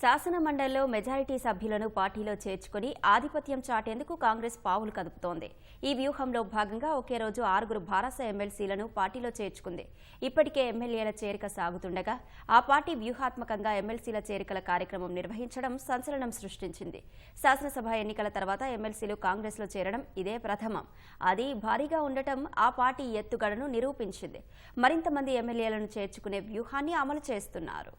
శాసన మండలిలో మెజారిటీ సభ్యులను పార్టీలో చేర్చుకుని ఆధిపత్యం చాటేందుకు కాంగ్రెస్ పావులు కదుపుతోంది. ఈ వ్యూహంలో భాగంగా ఒకే రోజు ఆరుగురు భారస ఎమ్మెల్సీలను పార్టీలో చేర్చుకుంది. ఇప్పటికే ఎమ్మెల్యేల చేరిక సాగుతుండగా ఆ పార్టీ వ్యూహాత్మకంగా ఎమ్మెల్సీల చేరికల కార్యక్రమం నిర్వహించడం సంచలనం సృష్టించింది. శాసనసభ ఎన్నికల తర్వాత ఎమ్మెల్సీలు కాంగ్రెస్లో చేరడం ఇదే ప్రథమం. అది భారీగా ఉండటం ఆ పార్టీ ఎత్తుగడను నిరూపించింది. మరింత మంది ఎమ్మెల్యేలను చేర్చుకునే వ్యూహాన్ని అమలు చేస్తున్నారు.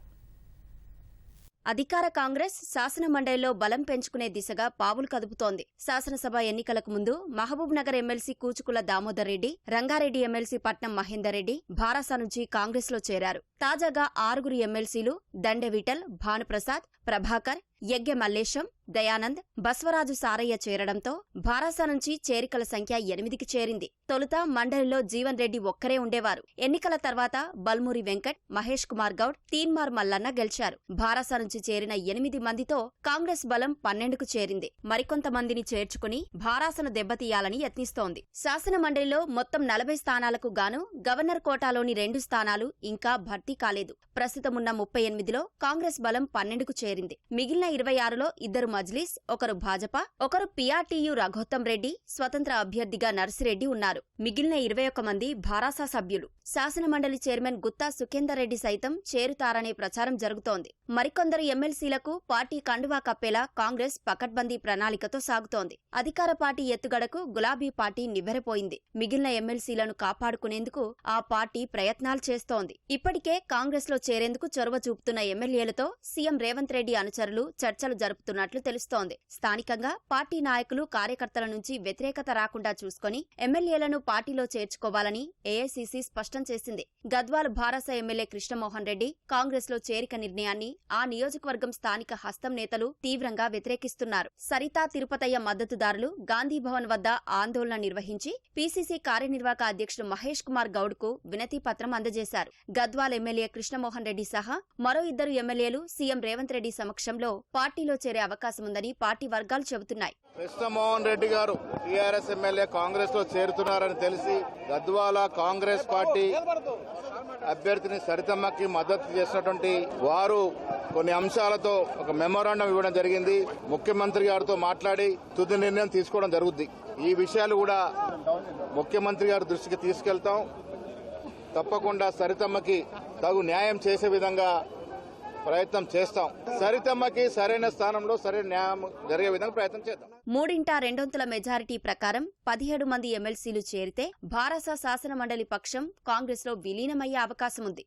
అధికార కాంగ్రెస్ శాసన మండలిలో బలం పెంచుకునే దిశగా పావులు కదుపుతోంది. శాసనసభ ఎన్నికలకు ముందు Mahabubnagar MLC Kuchukulla Damodar Reddy Rangareddy MLC Patnam Mahender Reddy Bharasa నుంచి కాంగ్రెస్లో చేరారు. తాజాగా ఆరుగురు ఎమ్మెల్సీలు దండెవిటల్ భానుప్రసాద్ ప్రభాకర్ యజ్ఞ మల్లేశం దయానంద్ బస్వరాజు సారయ్య చేరడంతో భారాస నుంచి చేరికల సంఖ్య ఎనిమిదికి చేరింది. తొలుత మండలిలో జీవన్ రెడ్డి ఒక్కరే ఉండేవారు. ఎన్నికల తర్వాత బల్మూరి వెంకట్ మహేష్ కుమార్ గౌడ్ తీన్మార్ మల్లన్న గెలిచారు. భారాస నుంచి చేరిన ఎనిమిది మందితో కాంగ్రెస్ బలం పన్నెండుకు చేరింది. మరికొంతమందిని చేర్చుకుని భారాసను దెబ్బతీయాలని యత్నిస్తోంది. శాసన మండలిలో మొత్తం నలభై స్థానాలకు గాను గవర్నర్ కోటాలోని రెండు స్థానాలు ఇంకా భర్తీ కాలేదు. ప్రస్తుతమున్న ముప్పై ఎనిమిదిలో కాంగ్రెస్ బలం పన్నెండుకు చేరింది. మిగిలిన ఇరవై ఆరులో ఇద్దరు మజ్లీస్ ఒకరు భాజపా ఒకరు పిఆర్టీయు రఘోత్తం రెడ్డి స్వతంత్ర అభ్యర్థిగా నర్సిరెడ్డి ఉన్నారు. మిగిలిన ఇరవై ఒక్క మంది భారాసా సభ్యులు. శాసన మండలి చైర్మన్ గుత్తా సుఖేందర్ రెడ్డి సైతం చేరుతారనే ప్రచారం జరుగుతోంది. మరికొందరు ఎమ్మెల్సీలకు పార్టీ కండువా కప్పేలా కాంగ్రెస్ పకడ్బందీ ప్రణాళికతో సాగుతోంది. అధికార పార్టీ ఎత్తుగడకు గులాబీ పార్టీ నివ్వెరపోయింది. మిగిలిన ఎమ్మెల్సీలను కాపాడుకునేందుకు ఆ పార్టీ ప్రయత్నాలు చేస్తోంది. ఇప్పటికే కాంగ్రెస్లో చేరేందుకు చొరవ చూపుతున్న ఎమ్మెల్యేలతో సీఎం రేవంత్ రెడ్డి అనుచరులు చర్చలు జరుపుతున్నట్లు తెలుస్తోంది. స్థానికంగా పార్టీ నాయకులు కార్యకర్తల నుంచి వ్యతిరేకత రాకుండా చూసుకొని ఎమ్మెల్యేలను పార్టీలో చేర్చుకోవాలని ఏఐసీసీ స్పష్టం చేసింది. గద్వాల్ భారస ఎమ్మెల్యే కృష్ణమోహన్ రెడ్డి కాంగ్రెస్లో చేరిక నిర్ణయాన్ని ఆ నియోజకవర్గం స్థానిక హస్తం నేతలు తీవ్రంగా వ్యతిరేకిస్తున్నారు. సరితా తిరుపతయ్య మద్దతుదారులు గాంధీభవన్ వద్ద ఆందోళన నిర్వహించి పీసీసీ కార్యనిర్వాహక అధ్యక్షుడు మహేష్ కుమార్ గౌడ్కు వినతి పత్రం అందజేశారు. గద్వాల్ ఎమ్మెల్యే కృష్ణమోహన్ రెడ్డి సహా మరో ఇద్దరు ఎమ్మెల్యేలు సీఎం రేవంత్ రెడ్డి సమక్షంలో పార్టీలో చేరే అవకాశం ఉందని పార్టీ వర్గాలు చెబుతున్నాయి. కృష్ణమోహన్ రెడ్డి గారు టీఆర్ఎస్ ఎమ్మెల్యే కాంగ్రెస్లో చేరుతున్నారని తెలిసి గద్వాల కాంగ్రెస్ పార్టీ అభ్యర్థిని సరితమ్మకి మద్దతు చేసినటువంటి వారు కొన్ని అంశాలతో ఒక మెమోరాండం ఇవ్వడం జరిగింది. ముఖ్యమంత్రి గారితో మాట్లాడి తుది నిర్ణయం తీసుకోవడం జరుగుద్ది. ఈ విషయాలు కూడా ముఖ్యమంత్రి గారి దృష్టికి తీసుకెళ్తాం. తప్పకుండా సరితమ్మకి తగు న్యాయం చేసే విధంగా ప్రయత్నం చేస్తాం. సరితమ్మకి సరైన స్థానంలో సరైన న్యాయం జరిగే విధంగా ప్రయత్నం చేద్దాం. మూడింట రెండొంతుల మెజారిటీ ప్రకారం పదిహేడు మంది ఎమ్మెల్సీలు చేరితే భారస శాసనమండలి పక్షం కాంగ్రెస్లో విలీనమయ్యే అవకాశం ఉంది